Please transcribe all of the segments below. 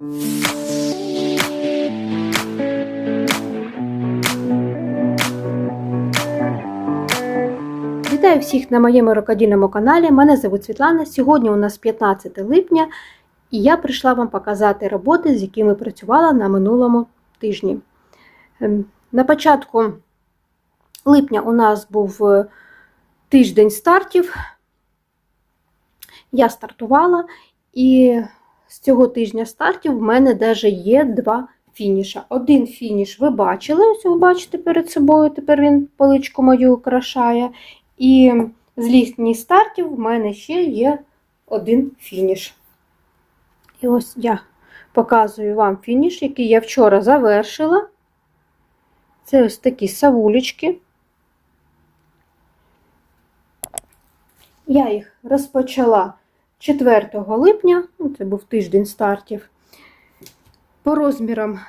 Вітаю всіх на моєму рукодільному каналі. Мене звуть Світлана. Сьогодні у нас 15 липня, і я прийшла вам показати роботи, з якими працювала на минулому тижні. Ем, На початку липня у нас був е, тиждень стартів. Я стартувала, і з цього тижня стартів в мене навіть є два фініша. Один фініш ви бачили, ось ви бачите перед собою, тепер він поличку мою украшає. І з літніх стартів в мене ще є один фініш. І ось я показую вам фініш, який я вчора завершила. Це ось такі савулечки. Я їх розпочала 4 липня, ну, це був тиждень стартів. По розмірам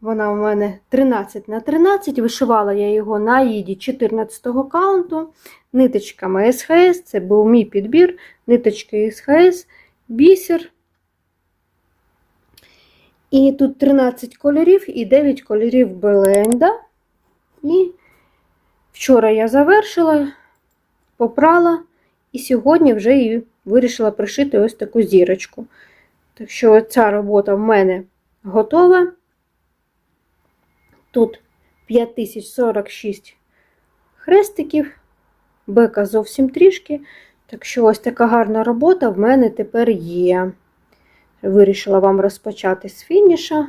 вона у мене 13 на 13, вишивала я його на їді 14 каунту, ниточками СХС, це був мій підбір, ниточки СХС, бісер. І тут 13 кольорів і 9 кольорів бленда. І вчора я завершила, попрала, і сьогодні вже і вирішила пришити ось таку зірочку. Так що ця робота в мене готова. Тут 5046 хрестиків, бека зовсім трішки. Так що ось така гарна робота в мене тепер є. Вирішила вам розпочати з фініша.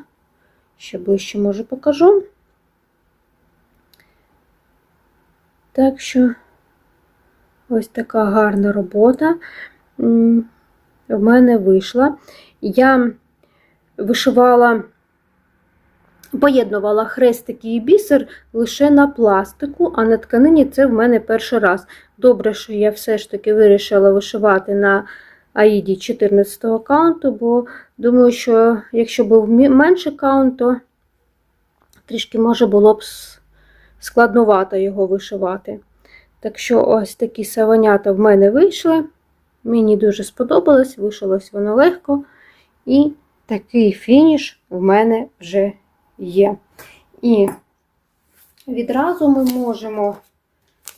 Ще ближче, може, покажу. Так що, ось така гарна робота в мене вийшла. Я вишивала. Поєднувала хрестики і бісер лише на пластику, а на тканині це в мене перший раз. Добре, що я все ж таки вирішила вишивати на Аїді 14 го каунту, бо думаю, що якщо був менший каунт, то трішки може було б складнувато його вишивати. Так що ось такі саванята в мене вийшли. Мені дуже сподобалось, вишилось воно легко. І такий фініш в мене вже є. І відразу ми можемо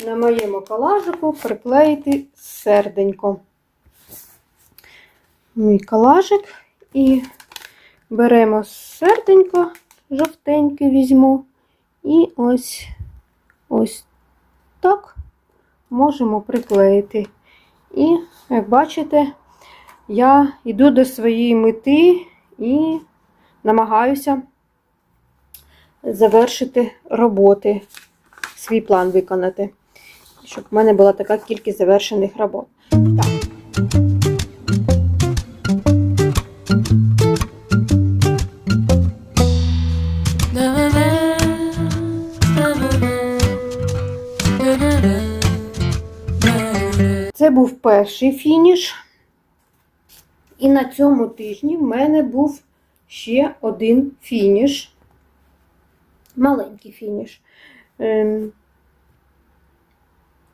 на моєму колажику приклеїти серденько. Мій колажик і беремо серденько, жовтеньке візьму, і ось ось так можемо приклеїти. І, як бачите, я йду до своєї мети і намагаюся завершити роботи, свій план виконати, щоб в мене була така кількість завершених робот. Так. Перший фініш. І на цьому тижні в мене був ще один фініш маленький фініш. Ем,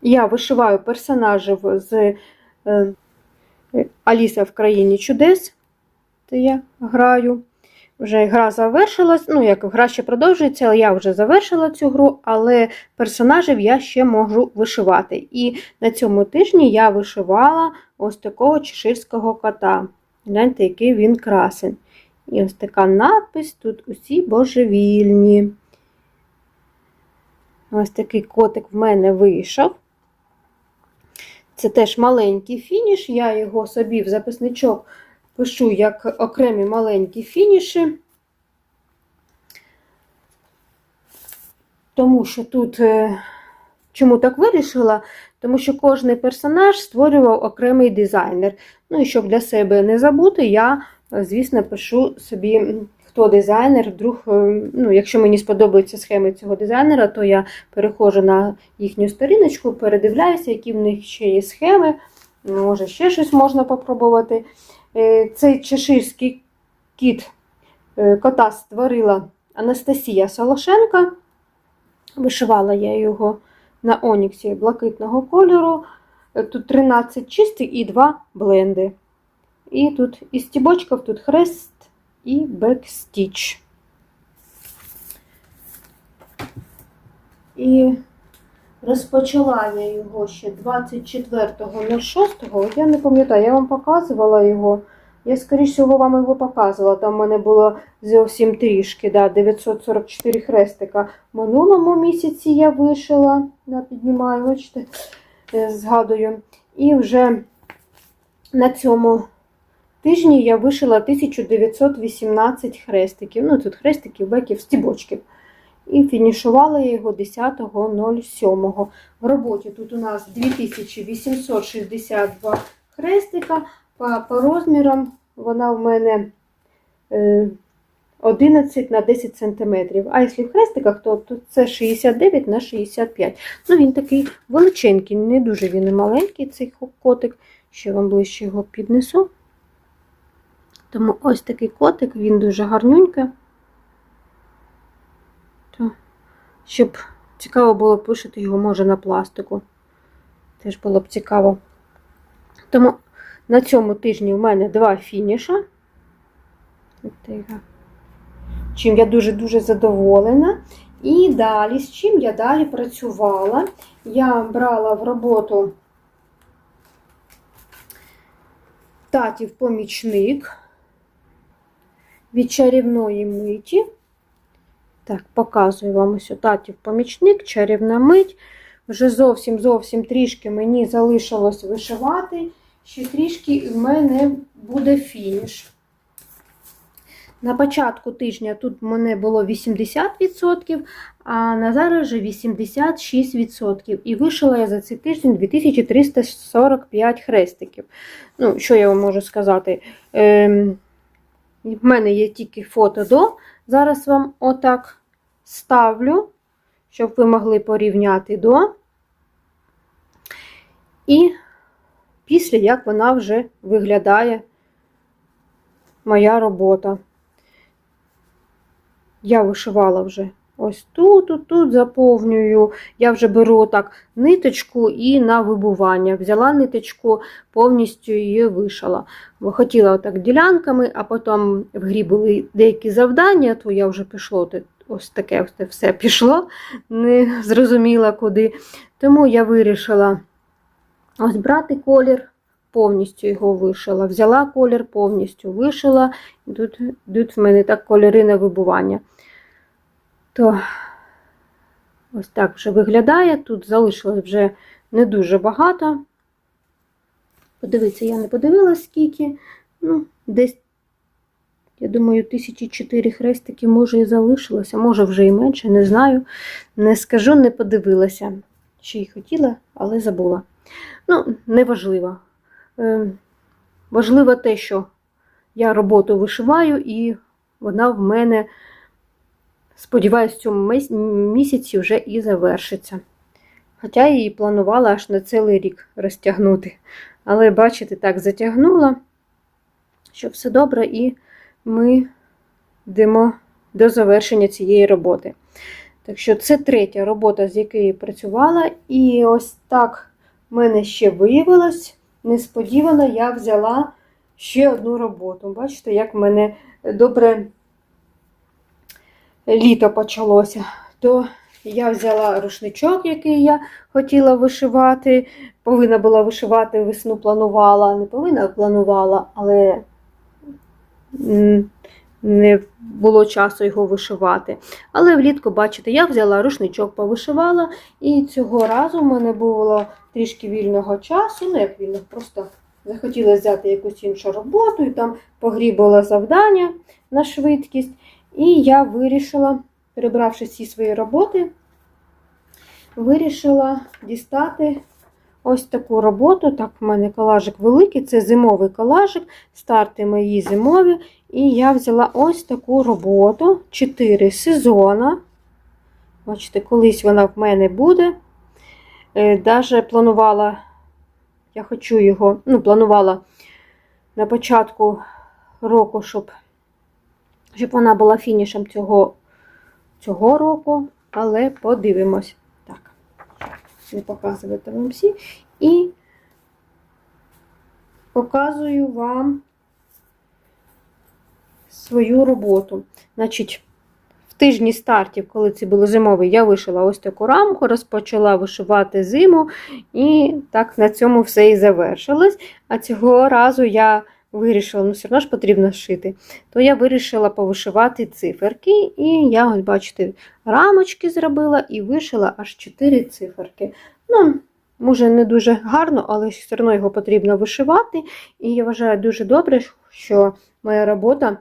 я вишиваю персонажів з е, Аліса в країні чудес, де я граю. Вже гра завершилась, ну, як гра ще продовжується, але я вже завершила цю гру, але персонажів я ще можу вишивати. І на цьому тижні я вишивала ось такого чеширського кота. Гляньте, який він красень. І ось така надпись: тут усі божевільні. Ось такий котик в мене вийшов. Це теж маленький фініш, я його собі в записничок пишу як окремі маленькі фініші, тому що тут, е, чому так вирішила? Тому що кожен персонаж створював окремий дизайнер. Ну і щоб для себе не забути, я, звісно, пишу собі хто дизайнер, вдруг, е, ну, якщо мені сподобаються схеми цього дизайнера, то я переходжу на їхню сторіночку, передивляюся, які в них ще є схеми. Може, ще щось можна попробувати. Е, цей чеширський кіт е, кота створила Анастасія Солошенка. Вишивала я його на оніксі блакитного кольору. Тут 13 чистих і 2 бленди. І тут із стібочків тут хрест і бекстіч. І розпочала я його ще 24.06. Я не пам'ятаю, я вам показувала його. Я, скоріш всього, вам його показувала. Там в мене було зовсім трішки, да, 944 хрестика. Минулому місяці я вишила, да, піднімаю, бачите, е, згадую. І вже на цьому тижні я вишила 1918 хрестиків. Ну, тут хрестиків, беків, стібочків. І фінішувала його 10.07. В роботі тут у нас 2862 хрестика. По, по розмірам вона в мене е, 11 на 10 см. А якщо в хрестиках, то, то це 69 на 65 Ну, він такий величенький, не дуже він і маленький, цей котик. Ще вам ближче його піднесу. Тому ось такий котик, він дуже гарнюнький. То, щоб цікаво було пишити його, може, на пластику. Теж було б цікаво. Тому на цьому тижні в мене два фініша. Чим я дуже-дуже задоволена. І далі, з чим я далі працювала, я брала в роботу татів помічник від чарівної миті. Так, показую вам ось татів помічник, чарівна мить. Вже зовсім зовсім трішки мені залишилось вишивати. Ще трішки в мене буде фініш. На початку тижня тут в мене було 80%, а на зараз вже 86%. І вишила я за цей тиждень 2345 хрестиків. Ну, що я вам можу сказати? Ем, в мене є тільки фото до. Зараз вам отак ставлю, щоб ви могли порівняти до. І після, як вона вже виглядає моя робота. Я вишивала вже ось тут, тут, тут заповнюю. Я вже беру так ниточку і на вибування. Взяла ниточку, повністю її вишила. Хотіла отак ділянками, а потім в грі були деякі завдання, то я вже пішло, ось таке все пішло, не зрозуміла куди. Тому я вирішила ось брати колір. Повністю його вишила. Взяла колір, повністю вишила. І тут в мене так кольори на вибування. То ось так вже виглядає. Тут залишилось вже не дуже багато. Подивіться, я не подивилась скільки. Ну, десь, я думаю, тисячі чотири хрестики, може, і залишилося, може вже і менше, не знаю. Не скажу, не подивилася. Чи й хотіла, але забула. Ну, неважливо. Е, важливо те, що я роботу вишиваю, і вона в мене, сподіваюся, в цьому місяці вже і завершиться. Хоча я її планувала аж на цілий рік розтягнути. Але, бачите, так затягнула, що все добре, і ми йдемо до завершення цієї роботи. Так що це третя робота, з якої я працювала, і ось так в мене ще виявилось несподівано я взяла ще одну роботу. Бачите, як мене добре літо почалося. То я взяла рушничок, який я хотіла вишивати. Повинна була вишивати весну, планувала, не повинна планувала, але не було часу його вишивати. Але влітку, бачите, я взяла рушничок, повишивала, і цього разу в мене було трішки вільного часу, ну як вільного, просто захотіла взяти якусь іншу роботу, і там погрібала завдання на швидкість. І я вирішила, перебравши всі свої роботи, вирішила дістати ось таку роботу. Так, в мене колажик великий, це зимовий колажик, старти мої зимові. І я взяла ось таку роботу, 4 сезона. Бачите, колись вона в мене буде. Е, даже планувала, я хочу його, ну, планувала на початку року, щоб щоб вона була фінішем цього цього року, але подивимось. Так, не показувати вам всі. І показую вам свою роботу. Значить, в тижні стартів, коли це було зимовий, я вишила ось таку рамку, розпочала вишивати зиму, і так на цьому все і завершилось. А цього разу я вирішила, ну все одно ж потрібно шити, то я вирішила повишивати циферки. І я, ось бачите, рамочки зробила і вишила аж 4 циферки. Ну, Може, не дуже гарно, але все одно його потрібно вишивати. І я вважаю дуже добре, що моя робота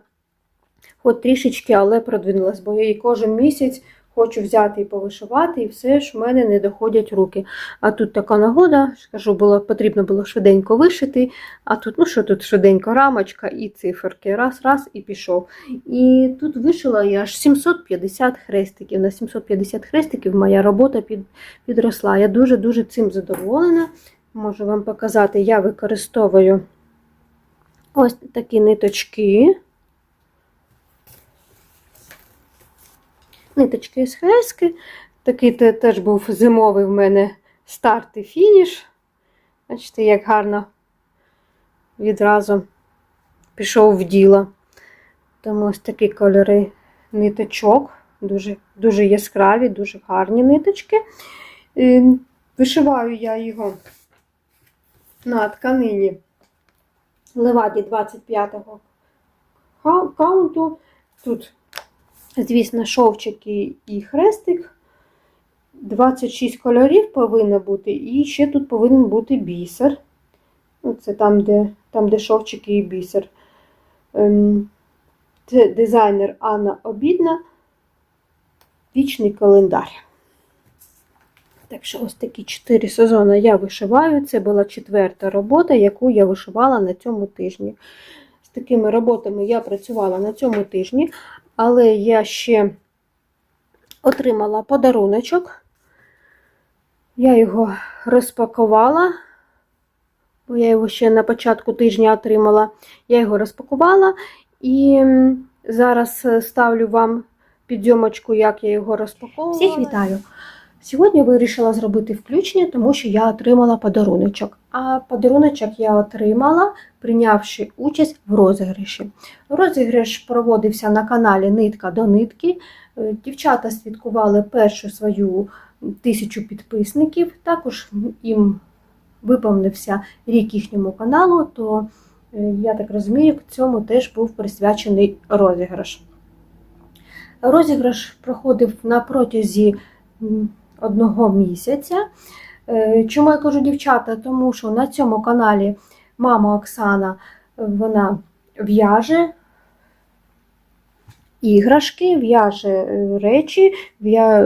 хоч трішечки, але продвинулась, бо я її кожен місяць хочу взяти і повишивати, і все ж в мене не доходять руки. А тут така нагода, скажу, було, потрібно було швиденько вишити, а тут, ну що тут швиденько, рамочка і циферки. Раз, раз і пішов. І тут вишила я аж 750 хрестиків. На 750 хрестиків моя робота під, підросла. Я дуже-дуже цим задоволена. Можу вам показати, я використовую ось такі ниточки. Ниточки з хрески. Такий те- теж був зимовий в мене старт і фініш. Бачите, як гарно відразу пішов в діло. Тому ось такі кольори ниточок, дуже, дуже яскраві, дуже гарні ниточки. Вишиваю я його на тканині Леваді 25-го каунту. Тут, звісно, шовчики і хрестик. 26 кольорів повинно бути, і ще тут повинен бути бісер. Ну, Це там, де, там, де шовчики і бісер. Ем, Це дизайнер Анна Обідна. Вічний календар. Так що ось такі 4 сезони я вишиваю. Це була четверта робота, яку я вишивала на цьому тижні. З такими роботами я працювала на цьому тижні, але я ще отримала подаруночок. Я його розпакувала, бо я його ще на початку тижня отримала. Я його розпакувала і зараз ставлю вам підйомочку, як я його розпаковувала. Всіх вітаю! Сьогодні вирішила зробити включення, тому що я отримала подаруночок. А подаруночок я отримала, прийнявши участь в розіграші. Розіграш проводився на каналі Нитка до нитки. Е, Дівчата святкували першу свою тисячу підписників. Також їм виповнився рік їхньому каналу, то е, я так розумію, цьому теж був присвячений розіграш. Розіграш проходив на протязі одного місяця. Е, Чому я кажу дівчата? Тому що на цьому каналі мама Оксана е, вона в'яже іграшки, в'яже е, речі,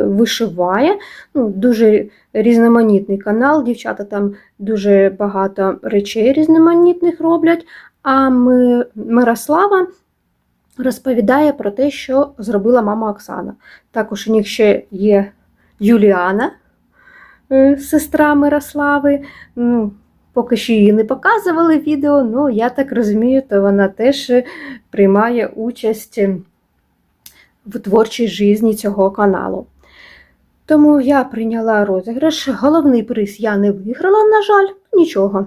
вишиває. Ну, дуже різноманітний канал. Дівчата там дуже багато речей різноманітних роблять. А ми, Мирослава розповідає про те, що зробила мама Оксана. Також у них ще є Юліана, е, сестра Мирослави. Ну, поки що її не показували відео, ну я так розумію, то вона теж е, приймає участь е, в творчій житті цього каналу. Тому я прийняла розіграш. Головний приз я не виграла, на жаль, нічого.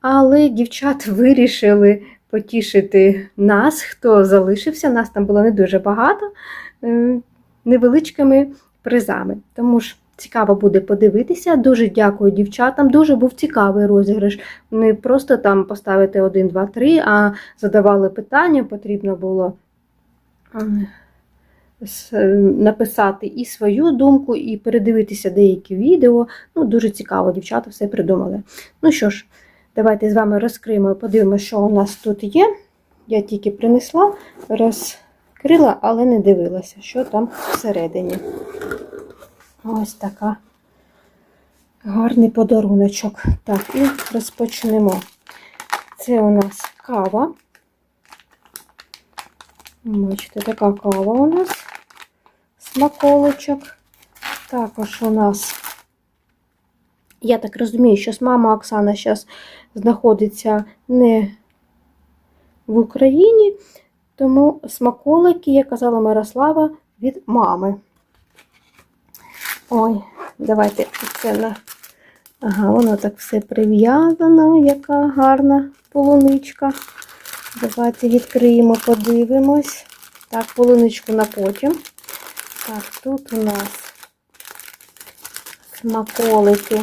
Але дівчат вирішили потішити нас, хто залишився. Нас там було не дуже багато невеличкими призами. Тому ж цікаво буде подивитися. Дуже дякую дівчатам. Дуже був цікавий розіграш. Не просто там поставити 1, 2, 3, а задавали питання, потрібно було написати і свою думку, і передивитися деякі відео. Ну, дуже цікаво, дівчата все придумали. Ну що ж, давайте з вами розкриємо і подивимося, що у нас тут є. Я тільки принесла, розкрила, але не дивилася, що там всередині. Ось така гарний подаруночок. Так, і розпочнемо. Це у нас кава. Бачите, така кава у нас, смаколичок. Також у нас, я так розумію, що мама Оксана зараз знаходиться не в Україні, тому смаколики, як казала Мирослава, від мами. Ой, давайте це на. Ага, воно так все прив'язано, яка гарна полуничка. Давайте відкриємо, подивимось. Так, полуничку на потім. Так, тут у нас смаколики.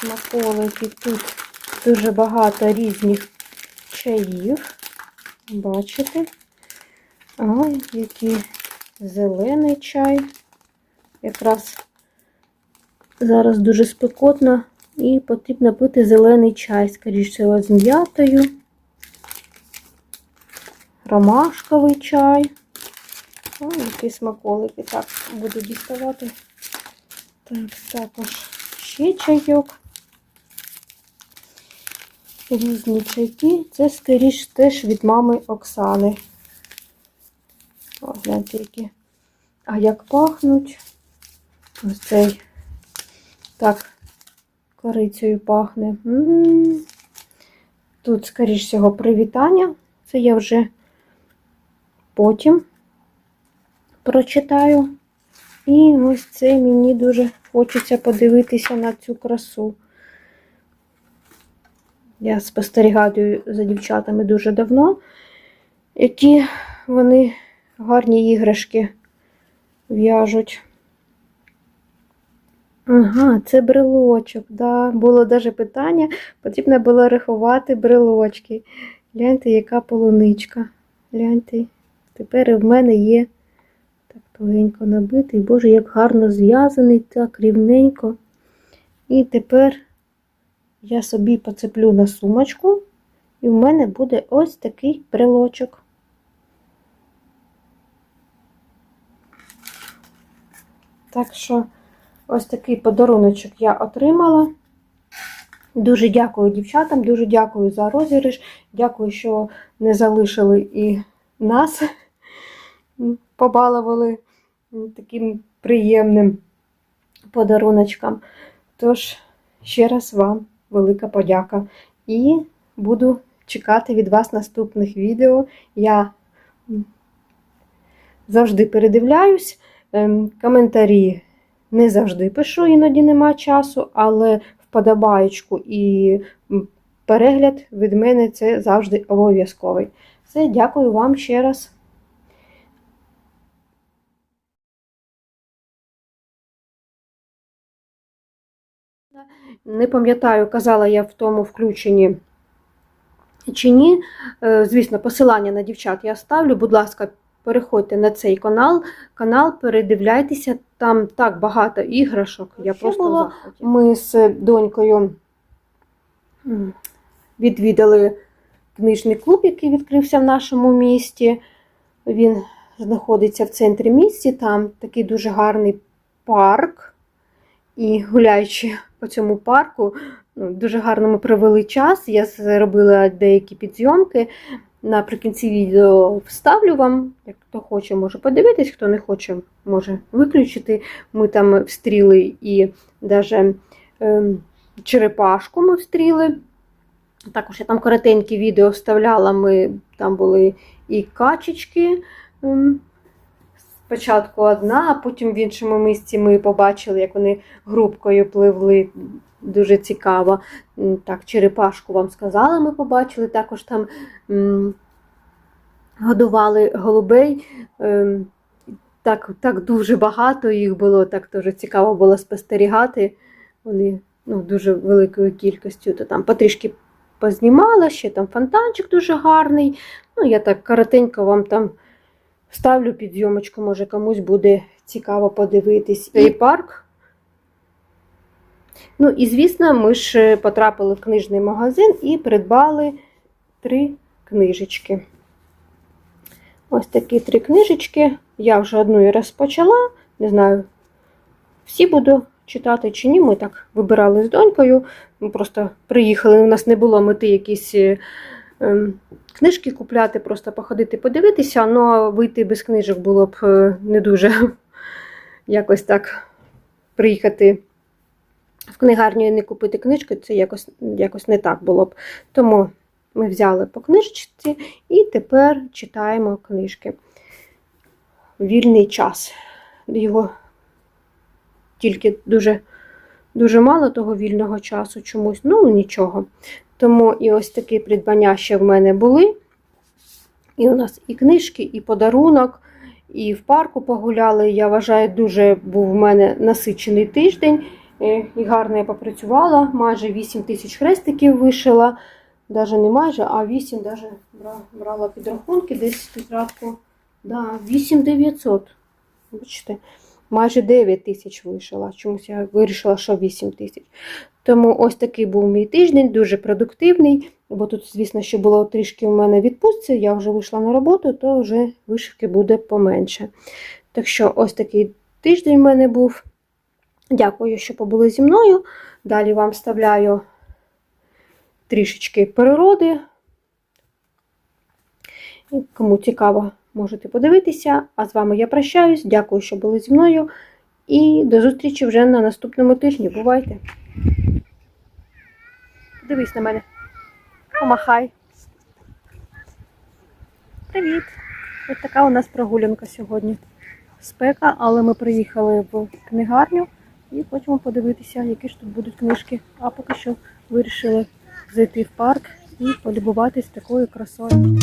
Смаколики. Тут дуже багато різних чаїв. Бачите? Ой, який зелений чай. Якраз зараз дуже спекотно і потрібно пити зелений чай, скоріше з м'ятою. Ромашковий чай. Ой, які смаколики. Так, буду діставати. Так, також ще чайок. Різні чайки. Це, скоріш, теж від мами Оксани. О, гляньте, які. А як пахнуть? Ось цей. Так, корицею пахне. Тут, скоріш всього, привітання. Це я вже потім прочитаю. І ось це мені дуже хочеться подивитися на цю красу. Я спостерігаю за дівчатами дуже давно, які вони гарні іграшки в'яжуть. Ага, це брелочок. Да. Було навіть питання, потрібно було рахувати брелочки. Гляньте, яка полуничка. Гляньте, тепер в мене є так тугенько набитий. Боже, як гарно зв'язаний, так рівненько. І тепер я собі поцеплю на сумочку, і в мене буде ось такий брелочок. Так що ось такий подаруночок я отримала. Дуже дякую дівчатам, дуже дякую за розіграш. Дякую, що не залишили і нас, побалували таким приємним подаруночком. Тож, ще раз вам велика подяка. І буду чекати від вас наступних відео. Я завжди передивляюсь. Ем, Коментарі не завжди пишу, іноді нема часу, але вподобаєчку і перегляд від мене це завжди обов'язковий. Все, дякую вам ще раз. Не пам'ятаю, казала я в тому включенні чи ні. Е, Звісно, посилання на дівчат я ставлю. Будь ласка, переходьте на цей канал, канал, передивляйтеся, там так багато іграшок. Я Ще просто було. Ми з донькою відвідали книжний клуб, який відкрився в нашому місті. Він знаходиться в центрі місті. Там такий дуже гарний парк. І гуляючи по цьому парку, ну, дуже гарно ми провели час. Я зробила деякі підйомки. Наприкінці відео вставлю вам. Як хто хоче, може подивитись, хто не хоче, може виключити. Ми там встріли і навіть ем, черепашку ми встріли. Також я там коротенькі відео вставляла. Ми там були і качечки. Спочатку одна, а потім в іншому місці ми побачили, як вони грубкою пливли. Дуже цікаво. Так, черепашку вам сказала, ми побачили. Також там годували голубей. Ем, так, так дуже багато їх було, так дуже цікаво було спостерігати. Вони ну, дуже великою кількістю, то там потрішки познімала, ще там фонтанчик дуже гарний. Ну, я так коротенько вам там ставлю підйомочку, може комусь буде цікаво подивитись. І парк. Ну, і звісно, ми ж потрапили в книжний магазин і придбали три книжечки. Ось такі три книжечки. Я вже одну і розпочала. Не знаю, всі буду читати чи ні. Ми так вибирали з донькою. Ми просто приїхали, у нас не було мети якісь е, книжки купляти, просто походити, подивитися, ну а вийти без книжок було б е, не дуже якось так приїхати в книгарню і не купити книжки, це якось, якось не так було б. Тому ми взяли по книжці і тепер читаємо книжки. Вільний час. Його тільки дуже, дуже мало того вільного часу чомусь, ну нічого. Тому і ось такі придбання ще в мене були. І у нас і книжки, і подарунок, і в парку погуляли. Я вважаю, дуже був в мене насичений тиждень. Е, І гарно я попрацювала. Майже 8 тисяч хрестиків вишила. Даже не майже, а 8 даже брала підрахунки, десь тетрадку. Да, 8 900. Бачите, майже 9 тисяч вишила. Чомусь я вирішила, що 8 тисяч. Тому ось такий був мій тиждень, дуже продуктивний. Бо тут, звісно, що було трішки у мене відпустці, я вже вийшла на роботу, то вже вишивки буде поменше. Так що ось такий тиждень в мене був. Дякую, що побули зі мною. Далі вам вставляю трішечки природи. Кому цікаво, можете подивитися. А з вами я прощаюсь. Дякую, що були зі мною. І до зустрічі вже на наступному тижні. Бувайте! Дивись на мене. Помахай. Привіт! Ось така у нас прогулянка сьогодні. Спека, але ми приїхали в книгарню і хочемо подивитися, які ж тут будуть книжки. А поки що вирішили зайти в парк і полюбуватись такою красою.